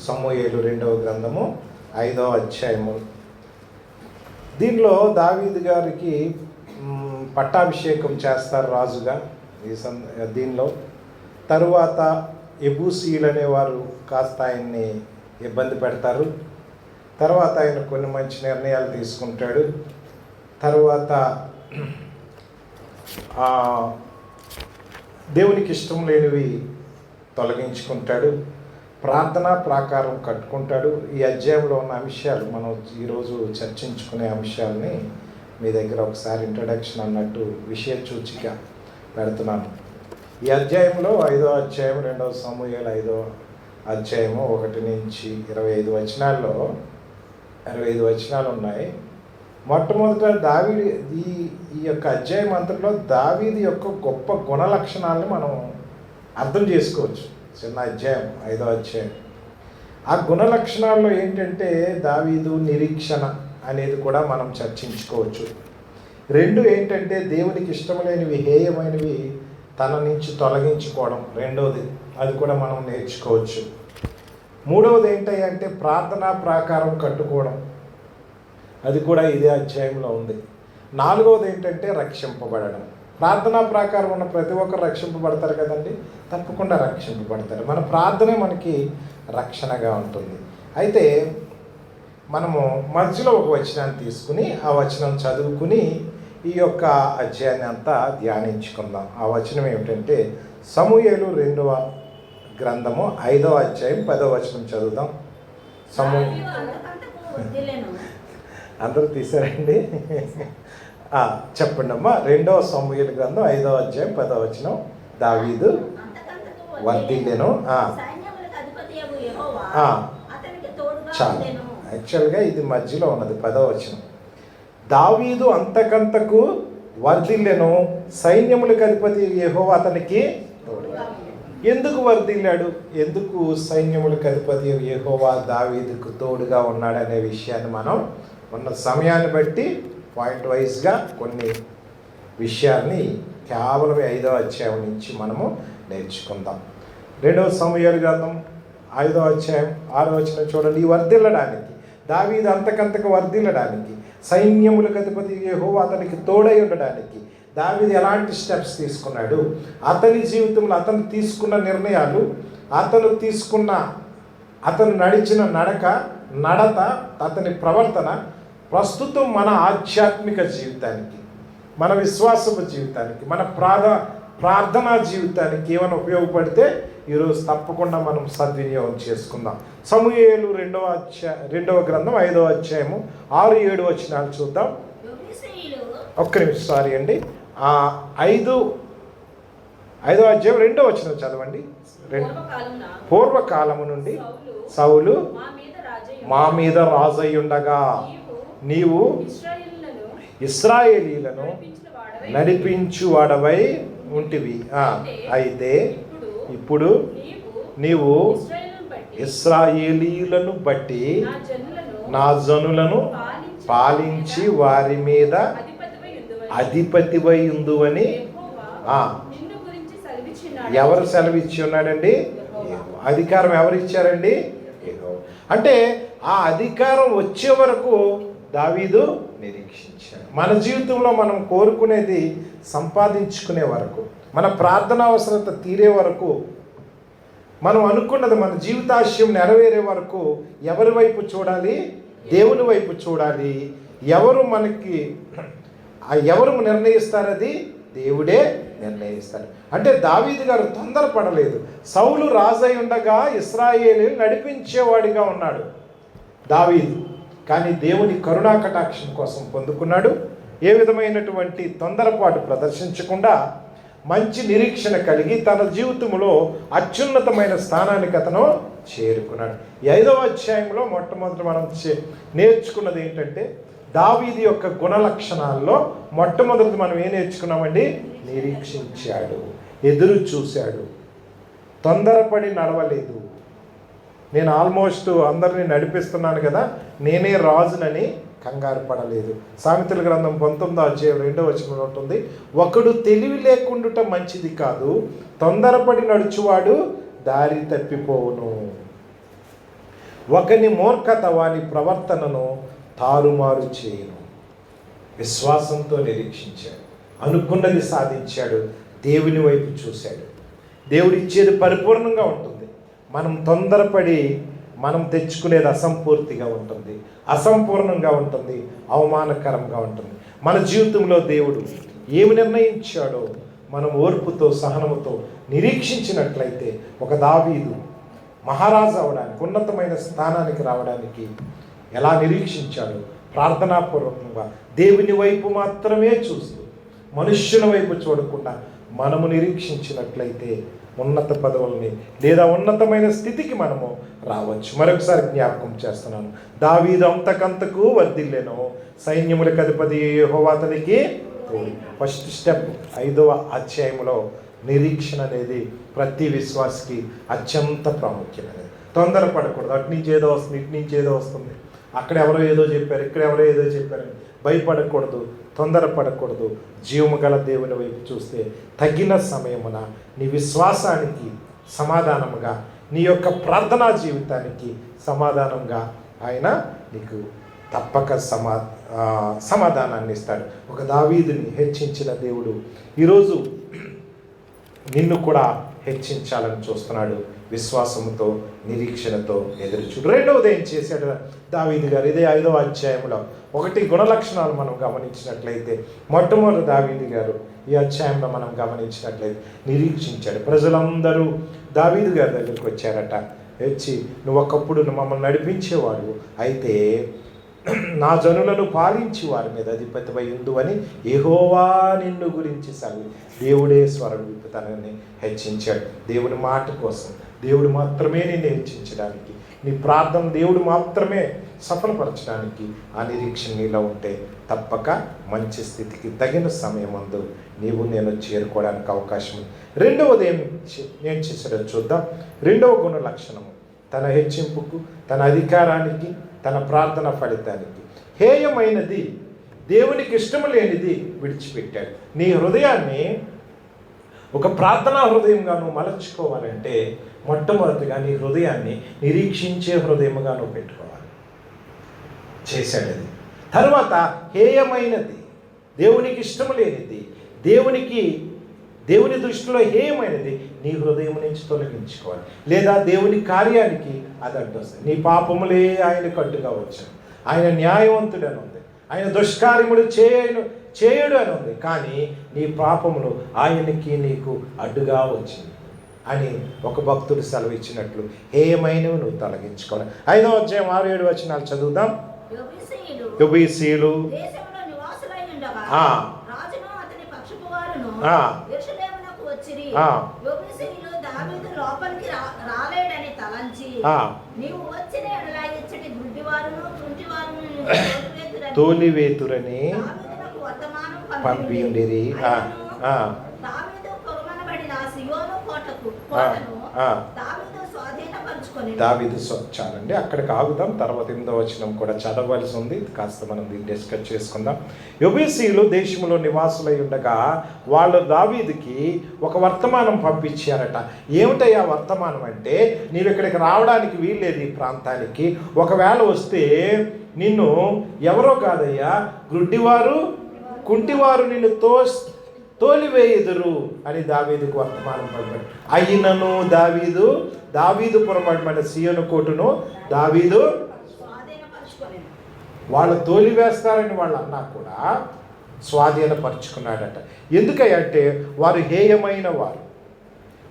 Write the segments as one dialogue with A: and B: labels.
A: సమూహేలు రెండవ గ్రంథము ఐదవ అధ్యాయము. దీనిలో దావీదు గారికి పట్టాభిషేకం చేస్తారు రాజుగా ఈ సంద దీనిలో. తరువాత ఎబూసీలు అనేవారు కాస్త ఆయన్ని ఇబ్బంది పెడతారు. తర్వాత ఆయన కొన్ని మంచి నిర్ణయాలు తీసుకుంటాడు. తర్వాత దేవునికి ఇష్టం లేనివి తొలగించుకుంటాడు. ప్రార్థనా ప్రాకారం కట్టుకుంటాడు. ఈ అధ్యాయంలో ఉన్న అంశాలు మనం ఈరోజు చర్చించుకునే అంశాలని మీ దగ్గర ఒకసారి ఇంట్రడక్షన్ అన్నట్టు విషయ సూచిక పెడుతున్నాను. ఈ అధ్యాయంలో ఐదో అధ్యాయం రెండవ సమూహాలు ఐదో అధ్యాయము ఒకటి నుంచి ఇరవై ఐదు వచనాల్లో ఇరవై ఐదు వచనాలు ఉన్నాయి. మొట్టమొదట దావీడి ఈ ఈ యొక్క అధ్యాయం అంతట్లో దావీది యొక్క గొప్ప గుణ లక్షణాలను మనం అర్థం చేసుకోవచ్చు. చిన్న అధ్యాయం ఐదో అధ్యాయం. ఆ గుణ లక్షణాల్లో ఏంటంటే దావీదు నిరీక్షణ అనేది కూడా మనం చర్చించుకోవచ్చు. రెండు ఏంటంటే దేవునికి ఇష్టం లేనివి హేయమైనవి తన నుంచి తొలగించుకోవడం. రెండవది అది కూడా మనం నేర్చుకోవచ్చు. మూడవది ఏంటంటే ప్రార్థనా ప్రాకారం కట్టుకోవడం. అది కూడా ఇదే అధ్యాయంలో ఉంది. నాలుగవది ఏంటంటే రక్షింపబడడం. ప్రార్థనా ప్రాకారం ఉన్న ప్రతి ఒక్కరు రక్షింపబడతారు కదండి? తప్పకుండా రక్షింపబడతారు. మన ప్రార్థనే మనకి రక్షణగా ఉంటుంది. అయితే మనము మధ్యలో ఒక వచనాన్ని తీసుకుని ఆ వచనం చదువుకుని ఈ యొక్క అధ్యాయాన్ని అంతా ధ్యానించుకుందాం. ఆ వచనం ఏమిటంటే సమూహలు రెండవ గ్రంథము ఐదవ అధ్యాయం పదవ వచనం చదువుదాం. సమూ
B: దావీదు అంతకంతకు వృద్ధిల్లేను.
A: అందరూ తీసారండి? చెప్పండి అమ్మా రెండవ సమూహల గ్రంథం ఐదవ అధ్యాయం పదవ వచ్చిన దావీదు
B: అంతకంతకు
A: వర్ధిల్లెను. చాలు. యాక్చువల్గా ఇది మధ్యలో ఉన్నది పదవ వచనం. దావీదు అంతకంతకు వర్ధిల్లెను. సైన్యములకు అధిపతి యహో అతనికి ఎందుకు వర్ధిల్లాడు? ఎందుకు సైన్యములకు అధిపతి యహోవా దావీదుకు తోడుగా ఉన్నాడనే విషయాన్ని మనం ఉన్న సమయాన్ని బట్టి పాయింట్ వైజ్గా కొన్ని విషయాల్ని కేవలం ఐదవ అధ్యాయం నుంచి మనము నేర్చుకుందాం. రెండవ సమయాలు గ్రంథం ఐదవ అధ్యాయం ఆరో వచ్చిన చూడండి. ఈ వర్ధిల్లడానికి దావీది అంతకంతకు వర్ధిల్లడానికి సైన్యములకు అధిపతి యెహోవా అతనికి తోడై ఉండడానికి దావీది ఎలాంటి స్టెప్స్ తీసుకున్నాడు? అతని జీవితంలో అతను తీసుకున్న నిర్ణయాలు అతను తీసుకున్న అతను నడిచిన నడక నడత అతని ప్రవర్తన ప్రస్తుతం మన ఆధ్యాత్మిక జీవితానికి మన విశ్వాసపు జీవితానికి మన ప్రాధ ప్రార్థనా జీవితానికి ఏమైనా ఉపయోగపడితే ఈరోజు తప్పకుండా మనం సద్వినియోగం చేసుకుందాం. సమూహేలు రెండవ అధ్యాయ రెండవ గ్రంథం ఐదవ అధ్యాయము ఆరు ఏడు వచనాలు చూద్దాం. ఒక్క నిమిషం సారీ అండి. ఆ, ఐదు ఐదో అధ్యాయం రెండో వచనం చదవండి. రెండు పూర్వకాలము నుండి
B: సౌలు మా మీద రాజయ్యుండెను.
A: మా మీద రాజై ఉండగా
B: నీవు
A: ఇస్రాయేలీలను నడిపించు వాడవై ఉంటివి అయితే
B: ఇప్పుడు నీవు
A: ఇస్రాయేలీలను బట్టి
B: నా జనులను పాలించి
A: వారి మీద
B: అధిపతివై సెలవిచ్చినాడు.
A: ఎవరు సెలవు ఇచ్చి ఉన్నాడండి. అధికారం ఎవరు ఇచ్చారండి. అంటే ఆ అధికారం వచ్చే వరకు దావీదు నిరీక్షించాడు మన జీవితంలో మనం కోరుకునేది సంపాదించుకునే వరకు మన ప్రార్థన అవసరత తీరే వరకు మనం అనుకున్నది మన జీవితాశయం నెరవేరే వరకు ఎవరి వైపు చూడాలి? దేవుని వైపు చూడాలి. ఎవరు మనకి ఆ ఎవరు నిర్ణయిస్తారది? దేవుడే నిర్ణయిస్తాడు. అంటే దావీదు గారు తొందరపడలేదు. సౌలు రాజై ఉండగా ఇస్రాయేలు నడిపించేవాడిగా ఉన్నాడు. దావీదు. కానీ దేవుని కరుణా కటాక్షం కోసం పొందుకున్నాడు. ఏ విధమైనటువంటి తొందరపాటు ప్రదర్శించకుండా మంచి నిరీక్షణ కలిగి తన జీవితంలో అత్యున్నతమైన స్థానానికి అతను చేరుకున్నాడు. ఐదవ అధ్యాయంలో మొట్టమొదటి మనం చే- నేర్చుకున్నది ఏంటంటే దావీది యొక్క గుణ లక్షణాల్లో మొట్టమొదటి మనం ఏం నేర్చుకున్నామండి? నిరీక్షించాడు ఎదురు చూశాడు. తొందరపడి నడవలేదు. నేను ఆల్మోస్ట్ అందరినీ నడిపిస్తున్నాను కదా నేనే రాజునని కంగారు పడలేదు. సామెతల గ్రంథం పంతొమ్మిదో అధ్యాయం రెండో వచనంలో ఉంటుంది ఒకడు తెలివి లేకుండుట మంచిది కాదు తొందరపడి నడుచువాడు దారి తప్పిపోవును. ఒకని మూర్ఖత వాని ప్రవర్తనను తారుమారు చేయను. విశ్వాసంతో నిరీక్షించాడు. అనుకున్నది సాధించాడు. దేవుని వైపు చూశాడు. దేవుడిచ్చేది పరిపూర్ణంగా ఉంటుంది. మనం తొందరపడి మనం తెచ్చుకునేది అసంపూర్తిగా ఉంటుంది అసంపూర్ణంగా ఉంటుంది అవమానకరంగా ఉంటుంది. మన జీవితంలో దేవుడు ఏమి నిర్ణయించాడో మనం ఓర్పుతో సహనముతో నిరీక్షించినట్లయితే ఒక దావీదు మహారాజు అవడానికి ఉన్నతమైన స్థానానికి రావడానికి ఎలా నిరీక్షించాడు ప్రార్థనాపూర్వకంగా దేవుని వైపు మాత్రమే చూస్తూ మనుష్యుల వైపు చూడకుండా మనము నిరీక్షించినట్లయితే ఉన్నత పదవుల్ని లేదా ఉన్నతమైన స్థితికి మనము రావచ్చు. మరొకసారి జ్ఞాపకం చేస్తున్నాను. దావీదు అంతకంతకు వర్ధిల్లేను. సైన్యములకు అధిపతి హోవాతనికి ఫస్ట్ స్టెప్ ఐదవ అధ్యాయంలో నిరీక్షణ అనేది ప్రతి విశ్వాసకి అత్యంత ప్రాముఖ్యమైనది. తొందరపడకూడదు. అటు నుంచి ఏదో వస్తుంది ఇటు నుంచి ఏదో వస్తుంది. అక్కడ ఎవరో ఏదో చెప్పారు ఇక్కడ ఎవరో ఏదో చెప్పారు భయపడకూడదు తొందరపడకూడదు. జీవము గల దేవుని వైపు చూస్తే తగిన సమయమున నీ విశ్వాసానికి సమాధానముగా నీ యొక్క ప్రార్థనా జీవితానికి సమాధానంగా ఆయన నీకు తప్పక సమా సమాధానాన్ని ఇస్తాడు. ఒక దావీదుని హెచ్చించిన దేవుడు ఈరోజు నిన్ను కూడా హెచ్చించాలని చూస్తున్నాడు విశ్వాసంతో నిరీక్షణతో ఎదురు చూడు రెండవది ఏం చేశాడు? దావీదు గారు ఇదే ఐదవ అధ్యాయంలో ఒకటి గుణలక్షణాలు మనం గమనించినట్లయితే మొట్టమొదటి దావీదు గారు ఈ అధ్యాయంలో మనం గమనించినట్లయితే నిరీక్షించాడు. ప్రజలందరూ దావీదు గారి దగ్గరికి వచ్చారట. వచ్చి నువ్వు ఒకప్పుడు నువ్వు మమ్మల్ని నడిపించేవాడు. అయితే నా జనులను పాలించి వారి మీద అధిపతిపై ఉండు అని ఎహోవా నిన్ను గురించి సంగతి దేవుడే స్వరం విపుతనని హెచ్చించాడు. దేవుని మాట కోసం దేవుడు మాత్రమే నిన్ను హెచ్చించడానికి నీ ప్రార్థన దేవుడు మాత్రమే సఫలపరచడానికి ఆ నిరీక్షణ నీలో ఉంటే తప్పక మంచి స్థితికి తగిన సమయం అందు నీవు నేను చేరుకోవడానికి అవకాశం రెండవది ఏం నేను చేసాడో చూద్దాం. రెండవ గుణ లక్షణము తన హెచ్చింపుకు తన అధికారానికి తన ప్రార్థన ఫలితానికి. హేయమైనది దేవునికి ఇష్టము లేనిది విడిచిపెట్టాడు. నీ హృదయాన్ని ఒక ప్రార్థనా హృదయంగాను నువ్వు మలచుకోవాలంటే మొట్టమొదటిగా నీ హృదయాన్ని నిరీక్షించే హృదయముగాను పెట్టుకోవాలి. చేశాడు అది తర్వాత హేయమైనది దేవునికి ఇష్టం లేనిది దేవునికి దేవుని దృష్టిలో హేయమైనది నీ హృదయం నుంచి తొలగించుకోవాలి. లేదా దేవుని కార్యానికి అది అడ్డొస్తుంది నీ పాపములే ఆయన కట్టుగా వచ్చాను ఆయన న్యాయవంతుడు అని ఉంది ఆయన దుష్కార్యములు చేయను చేయడు అని ఉంది కానీ నీ పాపములు ఆయనకి నీకు అడ్డుగా వచ్చింది అని ఒక భక్తుడు సెలవిచ్చినట్లు హేయమైనవి నువ్వు తొలగించుకోవాలి. ఐదో అధ్యాయం ఆరు ఏడు వచనాలు చదువుదాం. యుబీసీలు ఆ.
C: దావీదు లోపలికి రాలేడని తలంచి. నీవు వచ్చిన ఇచ్చటి గుడ్డివారును కుంటివారును తోలివేతురని
A: పంపి
C: దావీదు సియోను
A: ఆ.
C: దావీదు
A: చాలండి. అక్కడికి ఆగుదాం తర్వాత ఎనిమిదో వచనం కూడా చదవలసి ఉంది. కాస్త మనం దీన్ని డిస్కస్ చేసుకుందాం. యుబీసీలు దేశంలో నివాసులై ఉండగా వాళ్ళు దావీదుకి ఒక వర్తమానం పంపించారట. ఏమిటయ్యా వర్తమానం అంటే? నీవు ఇక్కడికి రావడానికి వీల్లేదు ఈ ప్రాంతానికి. ఒకవేళ వస్తే నిన్ను ఎవరో కాదయ్యా? గుడ్డివారు కుంటివారు నిన్ను తో తోలివేయుదురు అని దావీదుకు వర్తమానం పంపాడు అయినను దావీదు దావీదు పొరపాటు సీయోను కోటును దావీదు వాళ్ళు తోలివేస్తారని వాళ్ళు అన్నా కూడా స్వాధీనపరుచుకున్నాడట. ఎందుకంటే వారు హేయమైన వారు.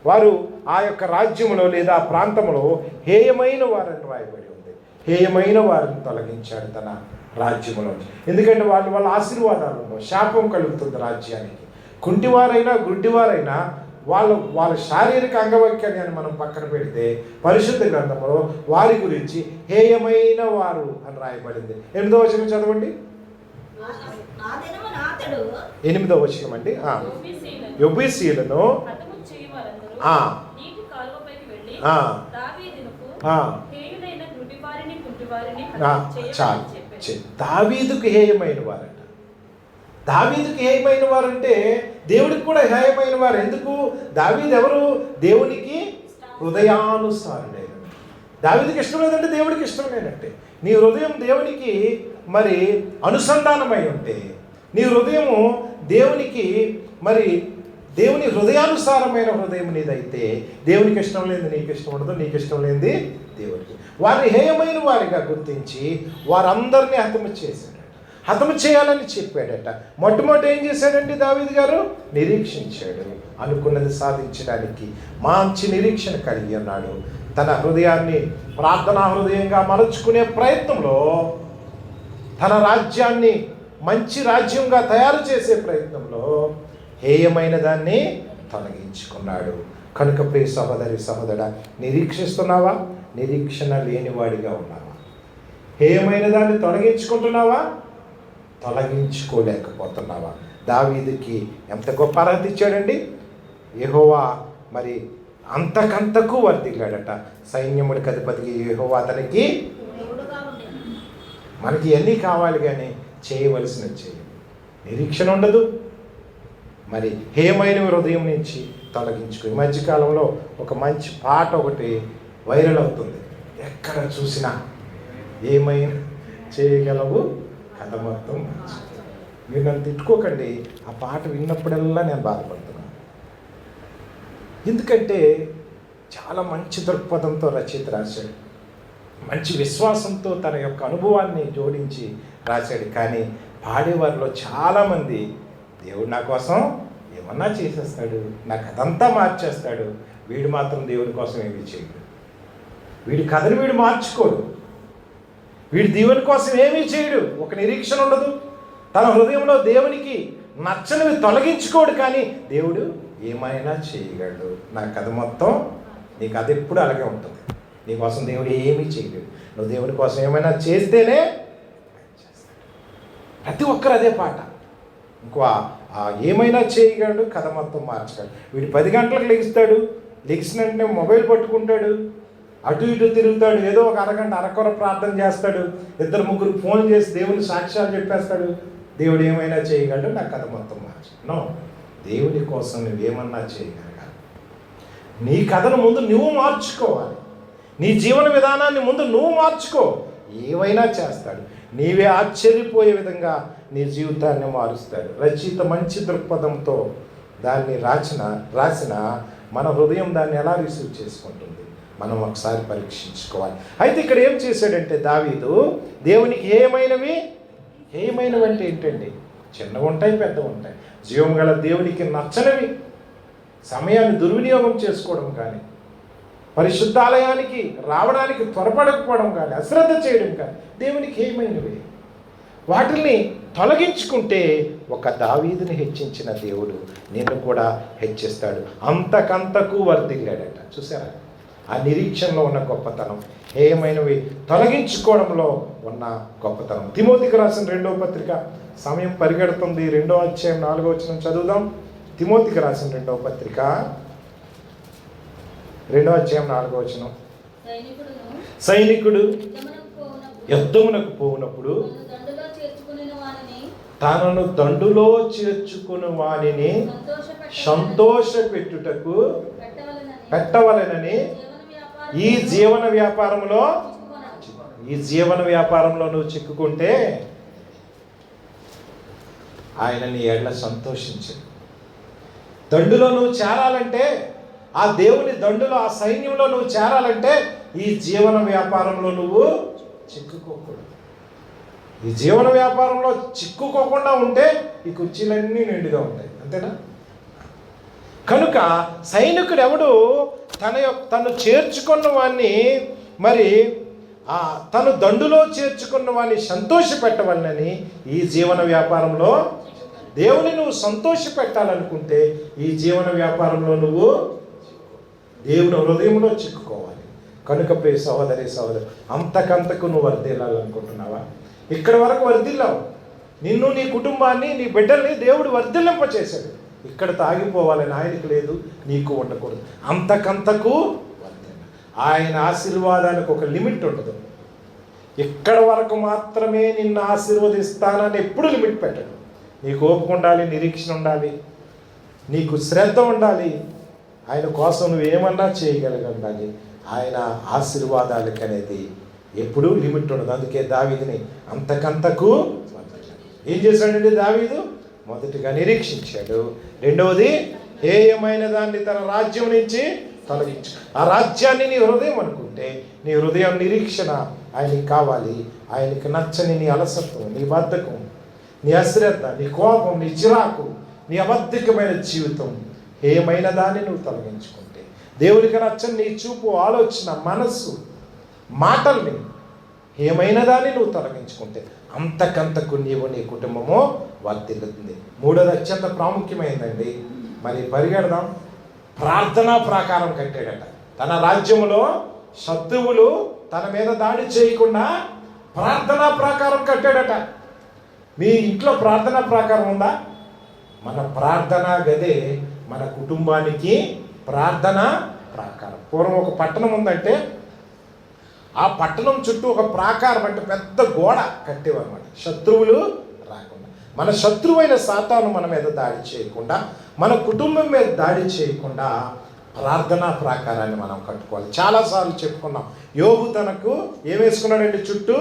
A: వారు ఆ యొక్క రాజ్యములో లేదా ఆ ప్రాంతంలో హేయమైన వారని రాయబడి ఉంది. హేయమైన వారిని తొలగించాడు తన రాజ్యములో ఎందుకంటే వాళ్ళు వాళ్ళ ఆశీర్వాదాలు శాపం కలుగుతుంది రాజ్యానికి. కుంటివారైనా గుడ్డివారైనా వాళ్ళ వాళ్ళ శారీరక అంగవైకల్యాన్ని మనం పక్కన పెడితే పరిశుద్ధ గ్రంథంలో వారి గురించి హేయమైన వారు అని రాయబడింది. ఎనిమిదో వచనం చదవండి. ఎనిమిదో వచనం అండి.
B: చేయమని
A: చాలు. దావీదుకు హేయమైన వారట దావీదుకు హేయమైన వారంటే దేవుడికి కూడా హేయమైన వారు. ఎందుకు? దావీదు ఎవరు? దేవునికి హృదయానుసారుడైన దావీదికి ఇష్టం లేదంటే దేవుడికి ఇష్టం లేదంటే నీ హృదయం దేవునికి మరి అనుసంధానమై ఉంటే నీ హృదయము దేవునికి మరి దేవుని హృదయానుసారమైన హృదయం నీదైతే దేవునికి ఇష్టం లేనిది నీకు ఇష్టం ఉండదు నీకు ఇష్టం లేనిది దేవుడికి వారిని హేయమైన వారిగా గుర్తించి వారందరినీ హతమ చేశారు హతము చేయాలని చెప్పాడట. మొట్టమొదటి ఏం చేశాడండి దావీద్ గారు? నిరీక్షించాడు. అనుకున్నది సాధించడానికి మంచి నిరీక్షణ కలిగి ఉన్నాడు. తన హృదయాన్ని ప్రార్థనా హృదయంగా మలుచుకునే ప్రయత్నంలో తన రాజ్యాన్ని మంచి రాజ్యంగా తయారు చేసే ప్రయత్నంలో హేయమైన దాన్ని తొలగించుకున్నాడు. కనుక ప్రియ సహోదరి సహోదర నిరీక్షిస్తున్నావా? నిరీక్షణ లేనివాడిగా ఉన్నావా? హేయమైన దాన్ని తొలగించుకుంటున్నావా? తొలగించుకోలేకపోతున్నావా? దావీదుకి ఎంత గొప్ప అర్హత ఇచ్చాడండి? యహోవా మరి అంతకంతకు వర్దిల్లాడట సైన్యముడికి అధిపతికి యహోవా అతనికి మనకి ఎన్ని కావాలి కానీ చేయవలసిన చేయం. నిరీక్షణ ఉండదు. మరి హేమైన హృదయం నుంచి తొలగించుకో. ఈ మధ్యకాలంలో ఒక మంచి పాట ఒకటి వైరల్ అవుతుంది. ఎక్కడ చూసినా ఏమైనా చేయగలవు? కథ మొత్తం మంచిది. మీరు నన్ను తిట్టుకోకండి. ఆ పాట విన్నప్పుడల్లా నేను బాధపడుతున్నాను ఎందుకంటే చాలా మంచి దృక్పథంతో రచయిత రాశాడు. మంచి విశ్వాసంతో తన యొక్క అనుభవాన్ని జోడించి రాశాడు. కానీ పాడేవారిలో చాలామంది దేవుడు నా కోసం ఏమన్నా చేసేస్తాడు? నా కథంతా మార్చేస్తాడు. వీడు మాత్రం దేవుడి కోసం ఏమీ చేయడు. వీడి కథను వీడు మార్చుకోడు. వీడు దేవుని కోసం ఏమీ చేయడు. ఒక నిరీక్షణ ఉండదు. తన హృదయంలో దేవునికి నచ్చనివి తొలగించుకోడు కానీ దేవుడు ఏమైనా చేయగలడు. నా కథ మొత్తం నీకు అది ఎప్పుడు అలాగే ఉంటుంది. నీకోసం దేవుడు ఏమీ చేయలేడు నువ్వు దేవుని కోసం ఏమైనా చేస్తేనే ప్రతి ఒక్కరు అదే పాట. ఇంకో ఏమైనా చేయగలడు కథ మొత్తం మార్చగలడు. వీడు పది గంటలకు లెగిస్తాడు లెగిసిన వెంటనే మొబైల్ పట్టుకుంటాడు. అటు ఇటు తిరుగుతాడు ఏదో ఒక అరగంట అరకొర ప్రార్థన చేస్తాడు ఇద్దరు ముగ్గురు ఫోన్ చేసి దేవుని సాక్ష్యాలు చెప్పేస్తాడు. దేవుడు ఏమైనా చేయగలడు? నా కథ మొత్తం మార్చు. నో దేవుని కోసం నువ్వేమన్నా చేయగలగాలి నీ కథను ముందు నువ్వు మార్చుకోవాలి. నీ జీవన విధానాన్ని ముందు నువ్వు మార్చుకో. ఏవైనా చేస్తాడు. నీవే ఆశ్చర్యపోయే విధంగా నీ జీవితాన్ని మారుస్తాడు. రచయిత మంచి దృక్పథంతో దాన్ని రాసిన రాసిన మన హృదయం దాన్ని ఎలా రిసీవ్ చేసుకుంటుంది? మనం ఒకసారి పరీక్షించుకోవాలి. అయితే ఇక్కడ ఏం చేశాడంటే దావీదు దేవునికి ఏమైనవి ఏమైనవి అంటే ఏంటండి? చిన్నవి ఉంటాయి పెద్దవి ఉంటాయి. జీవం గల దేవునికి నచ్చనివి సమయాన్ని దుర్వినియోగం చేసుకోవడం కానీ పరిశుద్ధాలయానికి రావడానికి త్వరపడకపోవడం కానీ అశ్రద్ధ చేయడం కానీ దేవునికి ఏమైనవి వాటిని తొలగించుకుంటే ఒక దావీదుని హెచ్చించిన దేవుడు నిన్ను కూడా హెచ్చిస్తాడు. అంతకంతకు వర్దిల్లాడట చూసారా? ఆ నిరీక్షణలో ఉన్న గొప్పతనం. ఏమైనవి తొలగించుకోవడంలో ఉన్న గొప్పతనం. తిమోతికి రాసిన రెండవ పత్రిక సమయం పరిగెడుతుంది రెండో అధ్యాయం నాలుగో వచనం చదువుదాం. తిమోతికి రాసిన రెండవ పత్రిక రెండో అధ్యాయం నాలుగో వచనం. సైనికుడు
D: యుద్ధమునకు పోవునప్పుడు
A: తనను దండులో చేర్చుకుని వానిని సంతోష పెట్టుటకు
D: పెట్టవలెనని
A: ఈ జీవన వ్యాపారంలో ఈ జీవన వ్యాపారంలో నువ్వు చిక్కుకుంటే ఆయన నీ ఏళ్ళ సంతోషించు దండులో నువ్వు చేరాలంటే ఆ దేవుని దండులో ఆ సైన్యంలో నువ్వు చేరాలంటే ఈ జీవన వ్యాపారంలో నువ్వు చిక్కుకోకూడదు. ఈ జీవన వ్యాపారంలో చిక్కుకోకుండా ఉంటే ఈ కుర్చీలన్నీ నిండుగా ఉంటాయి. అంతేనా? కనుక సైనికుడు ఎవడు తన యొక్క తను చేర్చుకున్న వాడిని మరి తను దండులో చేర్చుకున్న వాడిని సంతోష ఈ జీవన వ్యాపారంలో దేవుని నువ్వు సంతోష పెట్టాలనుకుంటే ఈ జీవన వ్యాపారంలో నువ్వు దేవుని హృదయంలో చిక్కుకోవాలి. కనుక ప్రే సహోదరి సహోదరు అంతకంతకు నువ్వు వర్ధిల్లాలనుకుంటున్నావా? ఇక్కడి వరకు వర్ధిల్లావు. నిన్ను నీ కుటుంబాన్ని నీ బిడ్డల్ని దేవుడు వర్ధిల్లింప చేశాడు ఇక్కడ తాగిపోవాలని ఆయనకు లేదు నీకు ఉండకూడదు. అంతకంతకు ఆయన ఆశీర్వాదానికి ఒక లిమిట్ ఉండదు ఇక్కడ వరకు మాత్రమే నిన్ను ఆశీర్వదిస్తానని ఎప్పుడు లిమిట్ పెట్టడు. నీకు ఓపిక ఉండాలి నిరీక్షణ ఉండాలి నీకు శ్రద్ధ ఉండాలి. ఆయన కోసం నువ్వు ఏమన్నా చేయగలగ ఉండాలి ఆయన ఆశీర్వాదాలకు అనేది ఎప్పుడూ లిమిట్ ఉండదు. అందుకే దావీదిని అంతకంతకు ఏం చేశాడండి దావీదు? మొదటిగా నిరీక్షించాడు. రెండవది హేయమైన దాన్ని తన రాజ్యం నుంచి తొలగించు. ఆ రాజ్యాన్ని నీ హృదయం అనుకుంటే నీ హృదయం నిరీక్షణ ఆయనకి కావాలి. ఆయనకి నచ్చని నీ అలసత్వం నీ బద్ధకం నీ అశ్రద్ధ నీ కోపం నీ చిరాకు నీ అబద్ధికమైన జీవితం ఏమైన దాన్ని నువ్వు తొలగించుకుంటే. దేవుడికి నచ్చని నీ చూపు ఆలోచన మనస్సు మాటల్ని ఏమైన దాన్ని నువ్వు తొలగించుకుంటే అంతకంతకు నీవు నీ కుటుంబము వర్తిల్లుతుంది మూడోది అత్యంత ప్రాముఖ్యమైందండి మరి పరిగెడదాం ప్రార్థనా ప్రాకారం కట్టాడట తన రాజ్యములో శత్రువులు తన మీద దాడి చేయకుండా ప్రార్థనా ప్రాకారం కట్టాడట మీ ఇంట్లో ప్రార్థనా ప్రాకారం ఉందా? మన ప్రార్థనా గదే మన కుటుంబానికి ప్రార్థన ప్రాకారం. పూర్వం ఒక పట్టణం ఉందంటే ఆ పట్టణం చుట్టూ ఒక ప్రాకారం అంటే పెద్ద గోడ కట్టేవన్నమాట శత్రువులు మన శత్రువైన సాతాను మన మీద దాడి చేయకుండా మన కుటుంబం మీద దాడి చేయకుండా ప్రార్థనా ప్రాకారాన్ని మనం కట్టుకోవాలి. చాలాసార్లు చెప్పుకున్నాం యోగు తనకు ఏం వేసుకున్నాడండి? చుట్టూ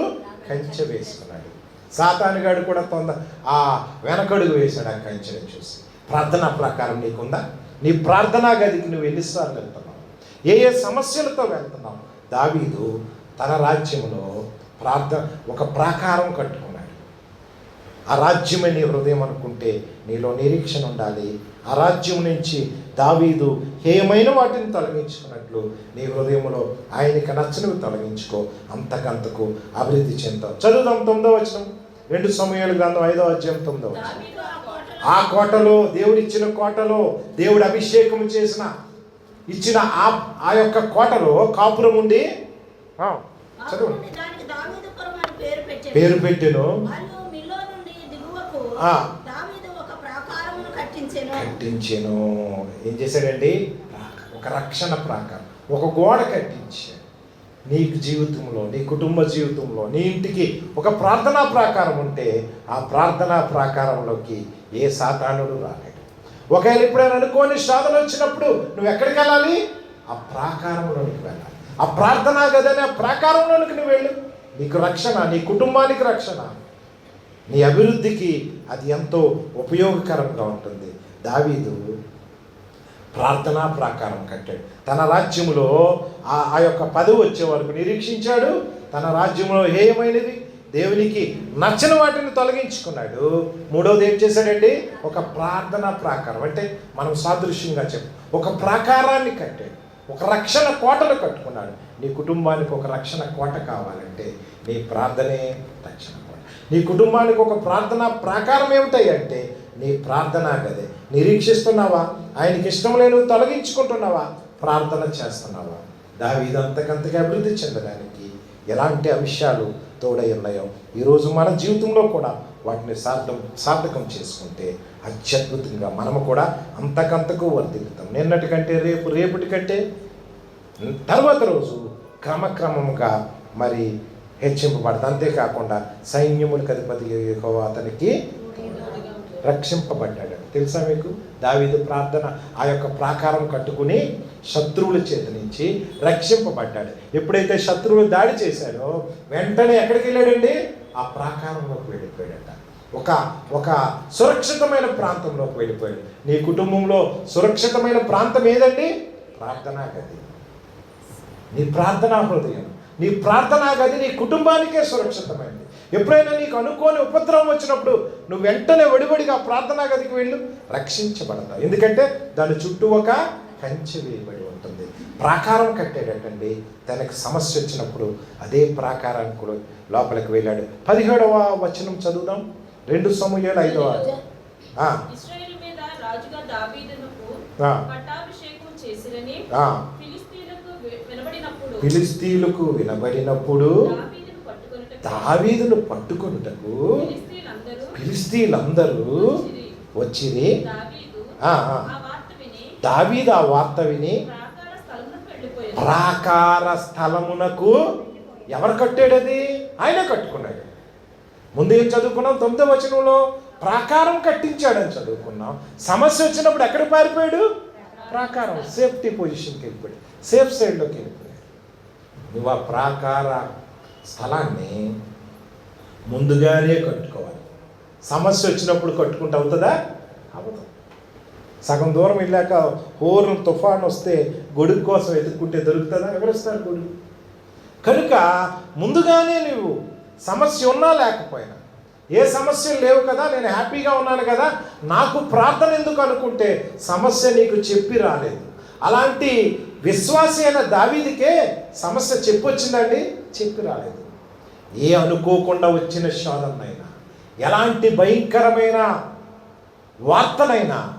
A: కంచె వేసుకున్నాడు. సాతానుగాడు కూడా తొంద ఆ వెనకడుగు వేశాడు ఆ కంచెని చూసి. ప్రార్థనా ప్రకారం నీకుందా? నీ ప్రార్థనా గదికి నువ్వు ఎన్నిసార్లు వెళ్తున్నావు? ఏ ఏ సమస్యలతో వెళ్తున్నావు? దావీదు తన రాజ్యంలో ప్రార్థన ఒక ప్రాకారం కట్టుకున్నాడు. ఆ రాజ్యమే నీ హృదయం అనుకుంటే నీలో నిరీక్షణ ఉండాలి. ఆ రాజ్యం నుంచి దావీదు ఏమైన వాటిని తొలగించుకున్నట్లు నీ హృదయంలో ఆయనకి నచ్చినవి తొలగించుకో. అంతకంతకు అభివృద్ధి చెందావు చదువుదాం తొమ్మిదో వచనం. రెండు సమయాలు గ్రంథం ఐదో అధ్యాయం తొమ్మిదో
B: ఆ కోటలో
A: దేవుడిచ్చిన కోటలో దేవుడు అభిషేకం చేసిన ఇచ్చిన ఆ ఆ యొక్క కోటలో కాపురం ఉండి చదువు.
C: పేరు
A: పెట్టెను
C: వాళ్ళు మిల్లో నుండి దిగువకు
A: ఆ.
C: దావీదు ఒక ప్రాకారమును కట్టించెను.
A: ఏం చేశాడండి? ఒక రక్షణ ప్రాకారం. ఒక గోడ కట్టించాడు. నీకు జీవితంలో నీ కుటుంబ జీవితంలో నీ ఇంటికి ఒక ప్రార్థనా ప్రాకారం ఉంటే ఆ ప్రార్థనా ప్రాకారంలోకి ఏ సాతానుడు రాలేడు ఒకవేళ ఎప్పుడైనా అనుకోని సాధన వచ్చినప్పుడు నువ్వు ఎక్కడికి వెళ్ళాలి? ఆ ప్రాకారంలోనికి వెళ్ళాలి. ఆ ప్రార్థనా గదనే ఆ ప్రాకారంలోనికి నువ్వు వెళ్ళు. నీకు రక్షణ నీ కుటుంబానికి రక్షణ. నీ అభివృద్ధికి అది ఎంతో ఉపయోగకరంగా ఉంటుంది. దావీదు ప్రార్థనా ప్రాకారం కట్టాడు. తన రాజ్యములో ఆ ఆ యొక్క పదవి వచ్చే వరకు నిరీక్షించాడు. తన రాజ్యంలో ఏమైనది దేవునికి నచ్చని వాటిని తొలగించుకున్నాడు. మూడవది ఏం చేశాడండి? ఒక ప్రార్థనా ప్రాకారం. అంటే మనం సాదృశ్యంగా చెప్పు. ఒక ప్రాకారాన్ని కట్టాడు. ఒక రక్షణ కోటను కట్టుకున్నాడు. నీ కుటుంబానికి ఒక రక్షణ కోట కావాలంటే నీ ప్రార్థనే రక్షణ నీ కుటుంబానికి ఒక ప్రార్థన ప్రాకారం ఏమిటాయి అంటే నీ ప్రార్థన గదే. నిరీక్షిస్తున్నావా? ఆయనకి ఇష్టం లేని తొలగించుకుంటున్నావా? ప్రార్థన చేస్తున్నావా? దావీదంతకంతగా అభివృద్ధి చెందడానికి ఎలాంటి అంశాలు తోడై ఉన్నాయో ఈరోజు మన జీవితంలో కూడా వాటిని సార్థం సార్థకం చేసుకుంటే అత్యద్భుతంగా మనము కూడా అంతకంతకు వర్ధిల్లుతాం. నిన్నటి కంటే రేపు రేపటి కంటే తర్వాత రోజు క్రమక్రమంగా మరి హెచ్చింపబడదు అంతేకాకుండా సైన్యములకు అధిపతి యెహోవా అతనికి రక్షింపబడ్డాడు. తెలుసా మీకు? దావీదు ప్రార్థన ఆ యొక్క ప్రాకారం కట్టుకుని శత్రువుల చేతి నుంచి రక్షింపబడ్డాడు. ఎప్పుడైతే శత్రువులు దాడి చేశాడో వెంటనే ఎక్కడికి వెళ్ళాడండి? ఆ ప్రాకారంలోకి వెళ్ళిపోయాడట. ఒక ఒక సురక్షితమైన ప్రాంతంలోకి వెళ్ళిపోయాడు. నీ కుటుంబంలో సురక్షితమైన ప్రాంతం ఏదండి? ప్రార్థనా గది. నీ ప్రార్థనా హృదయం. నీ ప్రార్థనా గది నీ కుటుంబానికే సురక్షితమైంది. ఎప్పుడైనా నీకు అనుకోని ఉపద్రవం వచ్చినప్పుడు నువ్వు వెంటనే వడివడిగా ప్రార్థనా గదికి వెళ్ళు రక్షించబడతావు. ఎందుకంటే దాని చుట్టూ ఒక కంచె వేయబడి ఉంటుంది. ప్రాకారం కట్టాడటండి తనకి సమస్య వచ్చినప్పుడు అదే ప్రాకారానికి కూడా లోపలికి వెళ్ళాడు. పదిహేడవ వచనం చదువుదాం. రెండు సమూహాలు ఐదవ
B: మీద రాజుగా దావీదునకు. పట్టాభిషేకం చేసిరని
A: ఆ.
B: ఫిలిస్తీన్లకు వి- వినబడినప్పుడు
A: ఫిలిస్తీన్లకు వినబడినప్పుడు
B: దావీదును పట్టుకొనుటకు ఫిలిస్తీన్లందరూ వచ్చిరి. దావీదు
A: ఆ,
B: వార్త విని ప్రాకార స్థలమునకు
A: ప్రాకార స్థలమునకు ఎవరు కట్టాడు అది ఆయన కట్టుకున్నాడు. ముందు ఏం చదువుకున్నాం? తొమ్మిదో వచనంలో ప్రాకారం కట్టించాడని చదువుకున్నాం. సమస్య వచ్చినప్పుడు ఎక్కడ పారిపోయాడు? ప్రాకారం సేఫ్టీ పొజిషన్కి వెళ్ళిపోయాడు. సేఫ్ సైడ్లోకి వెళ్ళిపోయాడు. నువ్వు ఆ ప్రాకార స్థలాన్ని ముందుగానే కట్టుకోవాలి. సమస్య వచ్చినప్పుడు కట్టుకుంటే అవుతుందా? అవ్వదు సగం దూరం వెళ్ళాక హోరు తుఫాన్ వస్తే గొడుగు కోసం వెతుక్కుంటే దొరుకుతుందా? ఎవరిస్తారు గొడుగు? కనుక ముందుగానే నువ్వు సమస్య ఉన్నా లేకపోయినా ఏ సమస్యలు లేవు కదా నేను హ్యాపీగా ఉన్నాను కదా నాకు ప్రార్థన ఎందుకు అనుకుంటే సమస్య నీకు చెప్పి రాలేదు. అలాంటి విశ్వాసి అయిన దావీదికే సమస్య చెప్పొచ్చిందండి? చెప్పి రాలేదు. ఏ అనుకోకుండా వచ్చిన శోధనైనా ఎలాంటి భయంకరమైన వార్తనైనా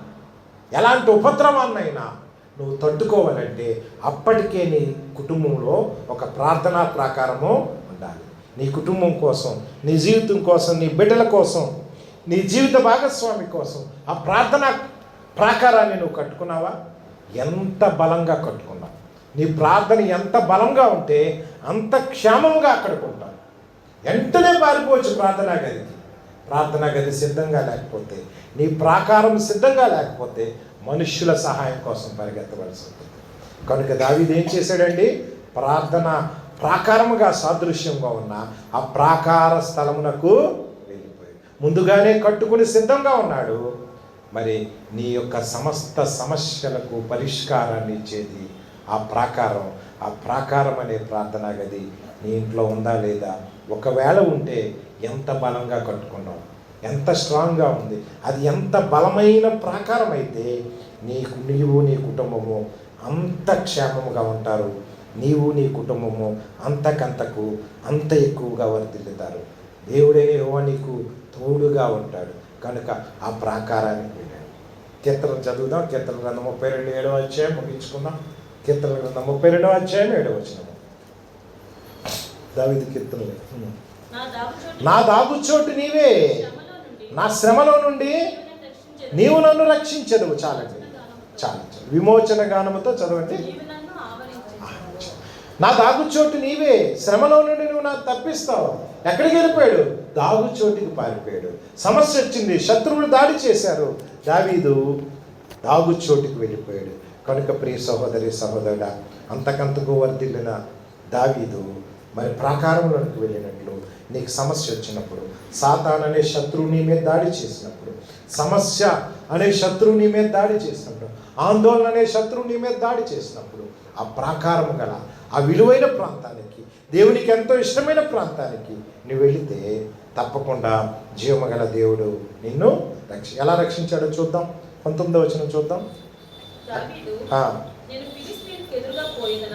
A: ఎలాంటి ఉపద్రవాన్నైనా నువ్వు తట్టుకోవాలంటే అప్పటికే నీ కుటుంబంలో ఒక ప్రార్థనా ప్రాకారము ఉండాలి. నీ కుటుంబం కోసం నీ జీవితం కోసం నీ బిడ్డల కోసం నీ జీవిత భాగస్వామి కోసం ఆ ప్రార్థనా ప్రాకారాన్ని నువ్వు కట్టుకున్నావా? ఎంత బలంగా కట్టుకున్నావు? నీ ప్రార్థన ఎంత బలంగా ఉంటే అంత క్షేమంగా అక్కడికి ఉంటావు. వెంటనే పారిపోవచ్చు ప్రార్థనా గదికి. ప్రార్థనా గది సిద్ధంగా లేకపోతే నీ ప్రాకారం సిద్ధంగా లేకపోతే మనుష్యుల సహాయం కోసం పరిగెత్తవలసి ఉంటుంది. కనుక దావీదు ఏం చేశాడండి? ప్రార్థన ప్రాకారముగా సాదృశ్యంగా ఉన్న ఆ ప్రాకార స్థలమునకు వెళ్ళిపోయాడు. ముందుగానే కట్టుకుని సిద్ధంగా ఉన్నాడు. మరి నీ యొక్క సమస్త సమస్యలకు పరిష్కారాన్ని ఇచ్చేది ఆ ప్రాకారం. ఆ ప్రాకారం అనే ప్రార్థనా గది నీ ఇంట్లో ఉందా లేదా? ఒకవేళ ఉంటే ఎంత బలంగా కట్టుకున్నావు? ఎంత స్ట్రాంగ్గా ఉంది? అది ఎంత బలమైన ప్రాకారం అయితే నీకు నీవు నీ కుటుంబము అంత క్షేమముగా ఉంటారు. నీవు నీ కుటుంబము అంతకంతకు అంత ఎక్కువగా వర్ధిల్లుతారు. దేవుడే యెహోవా నీకు తోడుగా ఉంటాడు. కనుక ఆ ప్రాకారానికి వెళ్ళాడు కీర్తన చదువుదాం. కీర్తన గ్రంథం ముప్పై రెండు ఏడవ అధ్యాయం ముగించుకుందాం. కీర్తన గ్రంథం ముప్పై రెండవ అధ్యాయం ఏడవ వచ్చినాము దావిది కీర్తనలే.
B: నా దాగుచోటు
A: నా దాగుచోటు నీవే. నా శ్రమలో నుండి
B: నీవు నన్ను
A: రక్షించదు చాలండి. చాలు చాలు. విమోచన గానముతో చదవండి. నా దాగుచోటు నీవే. శ్రమలో నుండి నువ్వు నాకు తప్పిస్తావు. ఎక్కడికి వెళ్ళిపోయాడు? దాగుచోటికి పారిపోయాడు. సమస్య వచ్చింది శత్రువులు దాడి చేశారు. దావీదు దాగుచోటికి వెళ్ళిపోయాడు. కనుక ప్రియ సహోదరి సహోదరుడ అంతకంతకు వర్దిల్లిన దావీదు మరి ప్రాకారంలోనికి వెళ్ళినట్లు నీకు సమస్య వచ్చినప్పుడు సాతాన్ అనే శత్రువు నీ మీద దాడి చేసినప్పుడు సమస్య అనే శత్రువు నీ మీద దాడి చేసినప్పుడు ఆందోళన అనే శత్రువు నీ మీద దాడి చేసినప్పుడు ఆ ప్రాకారం గల ఆ విలువైన ప్రాంతానికి దేవునికి ఎంతో ఇష్టమైన ప్రాంతానికి నువ్వు వెళితే తప్పకుండా జీవమగల దేవుడు నిన్ను రక్ష ఎలా రక్షించాడో చూద్దాం. పంతొమ్మిదో వచనం చూద్దాం.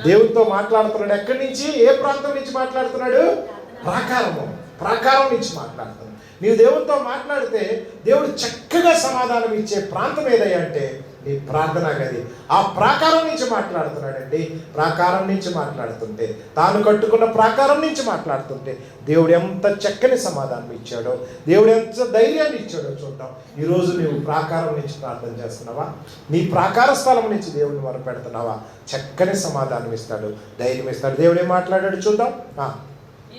A: దేవునితో మాట్లాడుతున్నాడు. ఎక్కడి నుంచి? ఏ ప్రాంతం నుంచి మాట్లాడుతున్నాడు? ప్రాకారము. ప్రాకారం నుంచి మాట్లాడుతున్నాడు. నీవు దేవునితో మాట్లాడితే దేవుడు చక్కగా సమాధానం ఇచ్చే ప్రాంతం ఏదయ్యా అంటే నీ ప్రార్థన గది. ఆ ప్రాకారం నుంచి మాట్లాడుతున్నాడండి. ప్రాకారం నుంచి మాట్లాడుతుంటే తాను కట్టుకున్న ప్రాకారం నుంచి మాట్లాడుతుంటే దేవుడు ఎంత చక్కని సమాధానం ఇచ్చాడో దేవుడు ఎంత ధైర్యాన్ని ఇచ్చాడో చూద్దాం. ఈరోజు నీవు ప్రాకారం నుంచి ప్రార్థన చేస్తున్నావా? నీ ప్రాకార స్థలం నుంచి దేవుడిని మొరపెడుతున్నావా? చక్కని సమాధానం ఇస్తాడు ధైర్యం ఇస్తాడు. దేవుడు ఏం మాట్లాడాడు చూద్దాం. ఆ.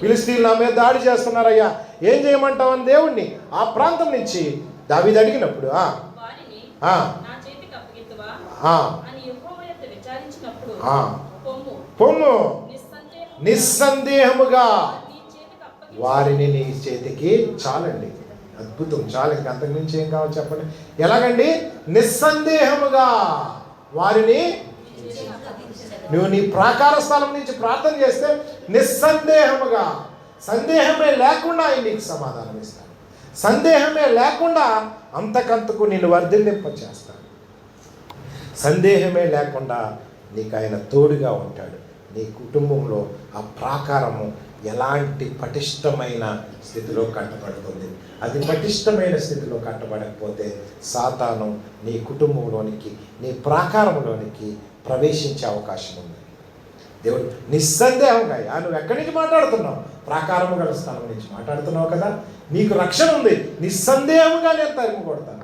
A: ఫిలిస్తీన్లు నా మీద దాడి చేస్తున్నారయ్యా. ఏం చేయమంటావని దేవుణ్ణి ఆ ప్రాంతం నుంచి దావీదు అడిగినప్పుడు
B: పొమ్ము.
A: పొమ్ము.
B: నిస్సందేహముగా.
A: వారిని నీ చేతికి చాలండి. అద్భుతం. చాలు. ఇంకా అంతకు మించి ఏం కావాలి చెప్పండి? ఎలాగండి? నిస్సందేహముగా వారిని. నువ్వు నీ ప్రాకార స్థలం నుంచి ప్రార్థన చేస్తే నిస్సందేహముగా సందేహమే లేకుండా ఆయన నీకు సమాధానం ఇస్తాడు. సందేహమే లేకుండా అంతకంతకు నిన్ను వర్ధిల్లింప చేస్తాడు సందేహమే లేకుండా నీకు ఆయన తోడుగా ఉంటాడు. నీ కుటుంబంలో ఆ ప్రాకారము ఎలాంటి పటిష్టమైన స్థితిలో కట్టబడుతుంది? అది పటిష్టమైన స్థితిలో కట్టబడకపోతే సాతాను నీ కుటుంబంలోనికి నీ ప్రాకారంలోనికి ప్రవేశించే అవకాశం ఉంది. దేవుడు నిస్సందేహంగా "యా, నువ్వు ఎక్కడి నుంచి మాట్లాడుతున్నావు? ప్రాకారము గల స్థలం నుంచి మాట్లాడుతున్నావు కదా? నీకు రక్షణ ఉంది. నిస్సందేహంగా నేను తరిమి కొడతాను.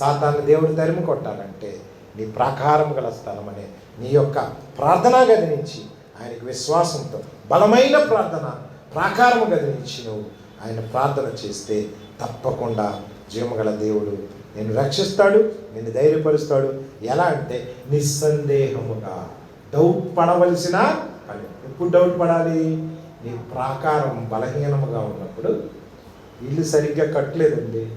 A: సాతాను దేవుడు తరిమి కొట్టాలంటే నీ ప్రాకారం గల స్థలం అనే నీ యొక్క ప్రార్థనా గది నుంచి ఆయనకు విశ్వాసంతో బలమైన ప్రార్థన ప్రాకారం గది నుంచి నువ్వు ఆయన ప్రార్థన చేస్తే తప్పకుండా జీవగల దేవుడు నేను రక్షిస్తాడు నిన్ను ధైర్యపరుస్తాడు. ఎలా అంటే నిస్సందేహముగా డౌట్ పడవలసిన పని. ఎప్పుడు డౌట్ పడాలి? నీ ప్రాకారం బలహీనముగా ఉన్నప్పుడు ఇల్లు సరిగ్గా కట్టలేదండి.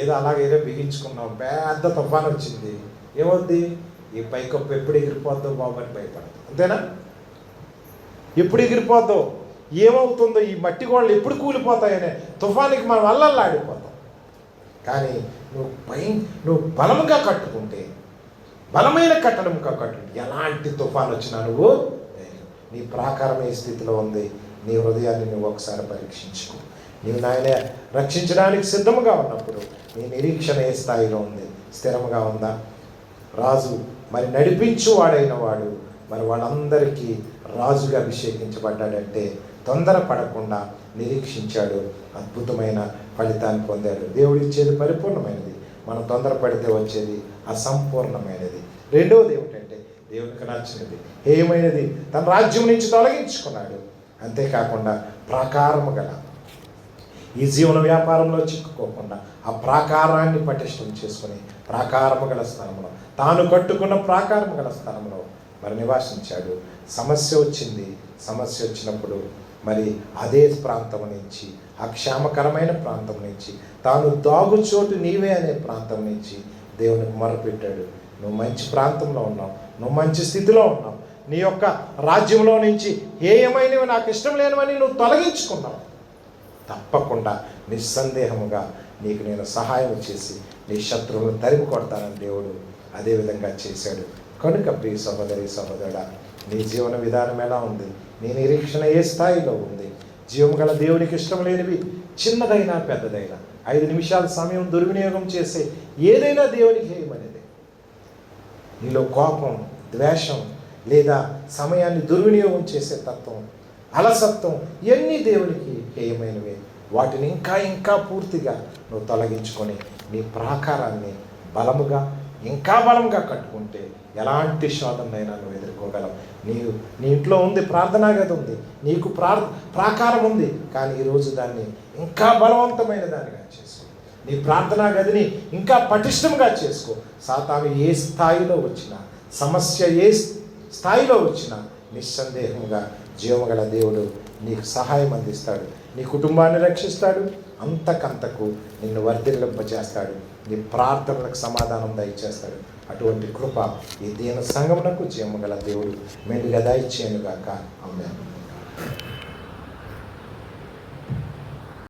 A: ఏదో అలాగేదో బిగించుకున్నాం పెద్ద తుఫాన్ వచ్చింది. ఏమవుద్ది ఈ పైకప్పు ఎప్పుడు ఎగిరిపోద్దో బాబు అని భయపడదు అంతేనా? ఎప్పుడు ఎగిరిపోద్దో? ఏమవుతుందో? ఈ మట్టి గోడలు ఎప్పుడు కూలిపోతాయనే తుఫానికి మనం అల్లల్లాడిపోతాం కానీ నువ్వు పై నువ్వు బలముగా కట్టుకుంటే బలమైన కట్టడంగా కట్టు ఎలాంటి తుఫాన్ వచ్చినా నువ్వు నీ ప్రాకారం ఏ స్థితిలో ఉంది. నీ హృదయాన్ని నువ్వు ఒకసారి పరీక్షించుకో. నీవు నాయన రక్షించడానికి సిద్ధముగా ఉన్నప్పుడు నీ నిరీక్షణ ఏ స్థాయిలో ఉంది? స్థిరముగా ఉందా? రాజు మరి నడిపించు వాడైన వాడు. మరి వాళ్ళందరికీ రాజుగా అభిషేకించబడ్డాడంటే తొందర పడకుండా నిరీక్షించాడు. అద్భుతమైన ఫలితాన్ని పొందాడు. దేవుడు ఇచ్చేది పరిపూర్ణమైనది. మనం తొందరపడితే వచ్చేది అసంపూర్ణమైనది. రెండవది ఏమిటంటే దేవునికి నచ్చినది. ఏమైనది? తన రాజ్యం నుంచి తొలగించుకున్నాడు. అంతేకాకుండా ప్రాకారము గల ఈ జీవన వ్యాపారంలో చిక్కుకోకుండా ఆ ప్రాకారాన్ని పటిష్టం చేసుకుని ప్రాకారము గల స్థలంలో తాను కట్టుకున్న ప్రాకారము గల స్థలంలో మరి నివాసించాడు. సమస్య వచ్చింది. సమస్య వచ్చినప్పుడు మరి అదే ప్రాంతం నుంచి ఆ క్షేమకరమైన ప్రాంతం నుంచి తాను దాగుచోటు నీవే అనే ప్రాంతం నుంచి దేవునికి మొరపెట్టాడు. నువ్వు మంచి ప్రాంతంలో ఉన్నావు. నువ్వు మంచి స్థితిలో ఉన్నావు. నీ యొక్క రాజ్యంలో నుంచి ఏమైనవి నాకు ఇష్టం లేనివని నువ్వు తొలగించుకున్నావు. తప్పకుండా నిస్సందేహముగా నీకు నేను సహాయం చేసి నీ శత్రువులను తరిమి కొడతానని దేవుడు అదేవిధంగా చేశాడు. కనుక ప్రియ సహోదరి సహోదరుడా నీ జీవన విధానం ఎలా ఉంది? నీ నిరీక్షణ ఏ స్థాయిలో ఉంది? జీవం గల దేవునికి ఇష్టం లేనివి చిన్నదైనా పెద్దదైనా ఐదు నిమిషాల సమయం దుర్వినియోగం చేసే ఏదైనా దేవునికి చేయమనేది నీలో కోపం ద్వేషం లేదా సమయాన్ని దుర్వినియోగం చేసే తత్వం అలసత్వం ఇవన్నీ దేవునికి హేయమైనవి? వాటిని ఇంకా ఇంకా పూర్తిగా నువ్వు తొలగించుకొని నీ ప్రాకారాన్ని బలముగా ఇంకా బలంగా కట్టుకుంటే ఎలాంటి శోధనైనా నువ్వు ఎదుర్కోగలవు. నీవు నీ ఇంట్లో ఉంది ప్రార్థనా గది ఉంది నీకు ప్రార్ ప్రాకారం ఉంది కానీ ఈరోజు దాన్ని ఇంకా బలవంతమైన దానిగా చేసుకో. నీ ప్రార్థనా గదిని ఇంకా పటిష్టంగా చేసుకో. సాతాను ఏ స్థాయిలో వచ్చినా సమస్య ఏ స్థాయిలో వచ్చినా నిస్సందేహంగా జీవగల దేవుడు నీకు సహాయం అందిస్తాడు. నీ కుటుంబాన్ని రక్షిస్తాడు. అంతకంతకు నిన్ను వర్ధిల్లింపజేస్తాడు నీ ప్రార్థనలకు సమాధానం దయచేస్తాడు. అటువంటి కృప ఈ దీన సంగమునకు జీవగల దేవుడు. మెండుగా దయచేయనుగాక. అమ్మాను